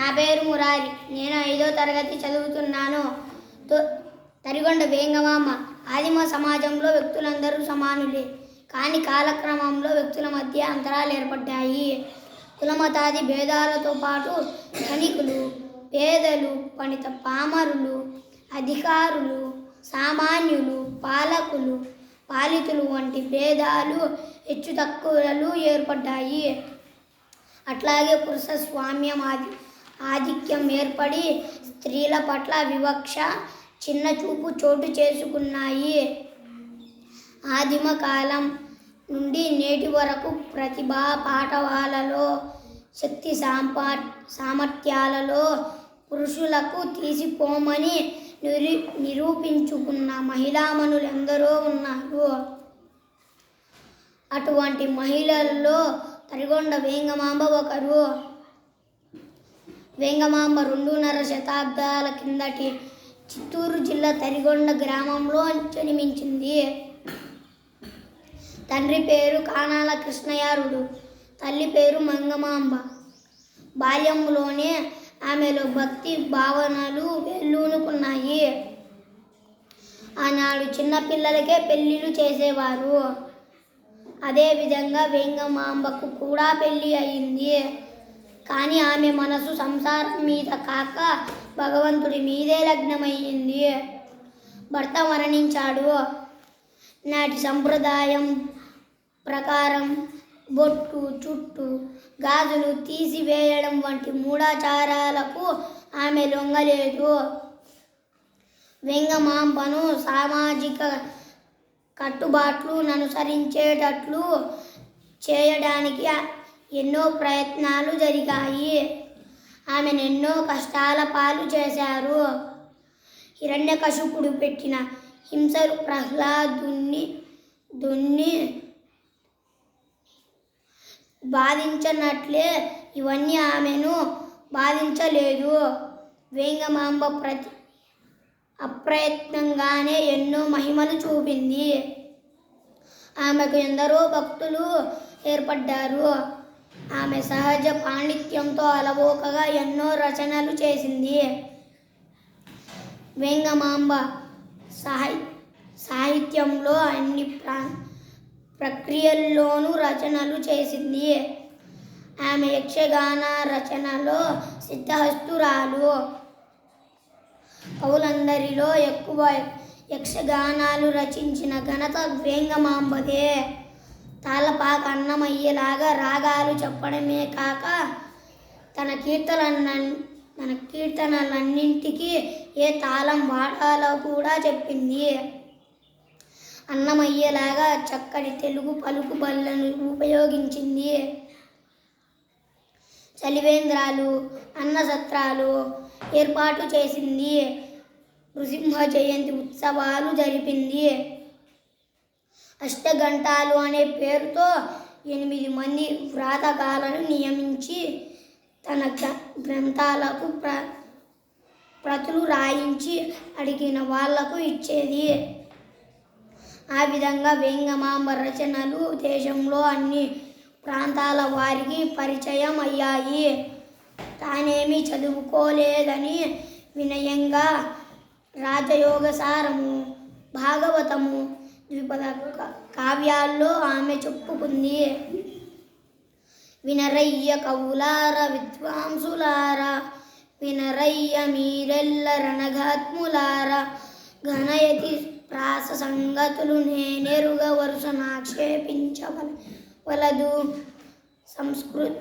నా పేరు మురారి. నేను ఐదో తరగతి చదువుతున్నాను. తో- తరిగొండ వేంగమామ ఆదిమ సమాజంలో వ్యక్తులందరూ సమానులే. కానీ కాలక్రమంలో వ్యక్తుల మధ్య అంతరాలు ఏర్పడ్డాయి. కులమతాది భేదాలతో పాటు ధనికులు పేదలు పనిత పామరులు అధికారులు సామాన్యులు పాలకులు పాలితులు వంటి భేదాలు హెచ్చు తక్కువలు ఏర్పడ్డాయి. అట్లాగే పురుష స్వామ్యం ఆది ఆధిక్యం ఏర్పడి స్త్రీల పట్ల వివక్ష చిన్నచూపు చోటు చేసుకున్నాయి. ఆదిమ కాలం నుండి నేటి వరకు ప్రతిభా పాఠవాలలో శక్తి సాంపా సామర్థ్యాలలో పురుషులకు తీసిపోమని నిరూ నిరూపించుకున్న మహిళామణులు ఎందరో ఉన్నారు. అటువంటి మహిళల్లో తరిగొండ వేంగమాంబ ఒకరు. వేంగమాంబ రెండున్నర శతాబ్దాల కిందటి చిత్తూరు జిల్లా తరిగొండ గ్రామంలో జన్మించింది. తండ్రి పేరు కానాల కృష్ణయారుడు తల్లి పేరు మంగమాంబ. బాల్యంలోనే ఆమెలో భక్తి భావనలు వెల్లూనుకున్నాయి ఆనాడు చిన్నపిల్లలకే పెళ్ళిళ్ళు చేసేవారు. అదేవిధంగా వెంగమాంబకు కూడా పెళ్ళి అయింది. కానీ ఆమె మనసు సంసారం మీద కాక భగవంతుడి మీదే లగ్నమయ్యింది. భర్త మరణించాడు. నాటి సంప్రదాయం ప్రకారం బొట్టు చుట్టు గాజులు తీసివేయడం వంటి మూఢాచారాలకు ఆమె లొంగలేదు. వెంగమాంబను సామాజిక కట్టుబాట్లు అనుసరించేటట్లు చేయడానికి ఎన్నో ప్రయత్నాలు జరిగాయి. ఆమెను ఎన్నో కష్టాల పాలు చేశారు. హిరణ్యకశిపుడు పెట్టిన హింసలు ప్రహ్లాదుని దున్ని బాధించనట్లే. ఇవన్నీ ఆమెను బాధించలేదు. వేంగమాంబ ప్రతి అప్రయత్నంగానే ఎన్నో మహిమలు చూపింది. ఆమెకు ఎందరో భక్తులు ఏర్పడ్డారు. ఆమె సహజ పాండిత్యంతో అలవోకగా ఎన్నో రచనలు చేసింది. వేంగమాంబ సాహి సాహిత్యంలో అన్ని ప్రా ప్రక్రియల్లోనూ రచనలు చేసింది. ఆమె యక్షగాన రచనలో సిద్ధహస్తురాలు. కవులందరిలో ఎక్కువ యక్షగానాలు రచించిన ఘనత వేంగమాంబదే. తాళపాక అన్నమయ్యేలాగా రాగాలు చెప్పడమే కాక తన కీర్తన తన కీర్తనలన్నింటికీ ఏ తాళం వాడాలో కూడా చెప్పింది. అన్నమయ్యేలాగా చక్కటి తెలుగు పలుకు బళ్ళను ఉపయోగించింది. చలివేంద్రాలు అన్నసత్రాలు ఏర్పాటు చేసింది. నృసింహ జయంతి ఉత్సవాలు జరిపింది. అష్టఘంటాలు అనే పేరుతో ఎనిమిది మంది వ్రాతగాలను నియమించి తన గ్రంథాలకు ప్ర ప్రతులు రాయించి అడిగిన వాళ్ళకు ఇచ్చేది. ఆ విధంగా వేంగమాంబ రచనలు దేశంలో అన్ని ప్రాంతాల వారికి పరిచయం అయ్యాయి. తానేమీ చదువుకోలేదని వినయంగా రాజయోగసారము భాగవతము ద్విపద కావ్యాల్లో ఆమె చెప్పుకుంది. వినరయ్య కవులార విద్వాంసులార వినరయ్య మీరెల్ల రణఘాత్ములార ఘనయతి ప్రాస సంగతులు నేనెరుగ వరుస నాక్షేపించవల వలదు సంస్కృత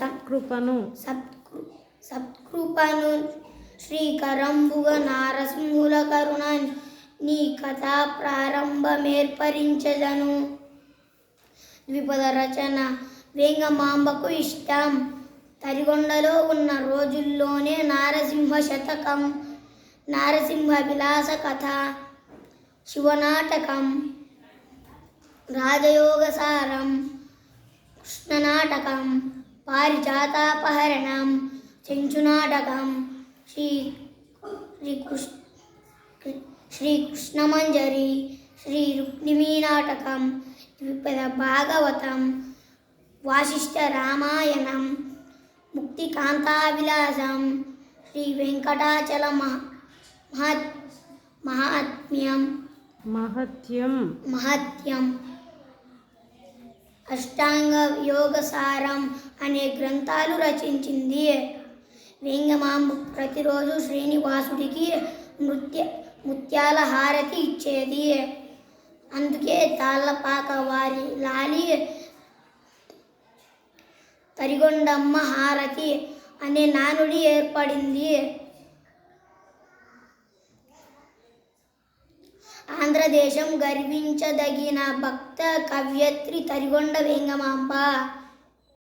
సత్కృపను. సత్కృ సత్కృపను శ్రీకరంబుగ నారసింహుల కరుణ నీ కథా ప్రారంభమేర్పరించదను. ద్విపద రచన వేంగమాంబకు ఇష్టం. తరిగొండలో ఉన్న రోజుల్లోనే నారసింహ శతకం నారసింహ విలాస కథ శివనాటకం రాజయోగసారం కృష్ణనాటకం పారిజాతాపహరణం చెంచునాటకం శ్రీ శ్రీకృష్ణ శ్రీకృష్ణమంజరి శ్రీ రుక్మిణీ నాటకం ద్విపద భాగవతం వాసిష్ఠ రామాయణం ముక్తికాంతావిలాసం శ్రీ వెంకటాచల మహ- మహత్ మహాత్మ్యం. మహత్యం. మహత్యం. అష్టాంగ యోగసారం అనే గ్రంథాలు రచించింది వేంగమాంబ ప్రతిరోజు శ్రీనివాసుడికి నృత్య ముత్యాల హారతి ఇచ్చేది. అందుకే తాళ్ళపాక వారి లాలి తరిగొండమ్మ హారతి అనే నానుడి ఏర్పడింది. ఆంధ్రదేశం గర్వించదగిన భక్త కవ్యత్రి తరిగొండ వేంగమాంబ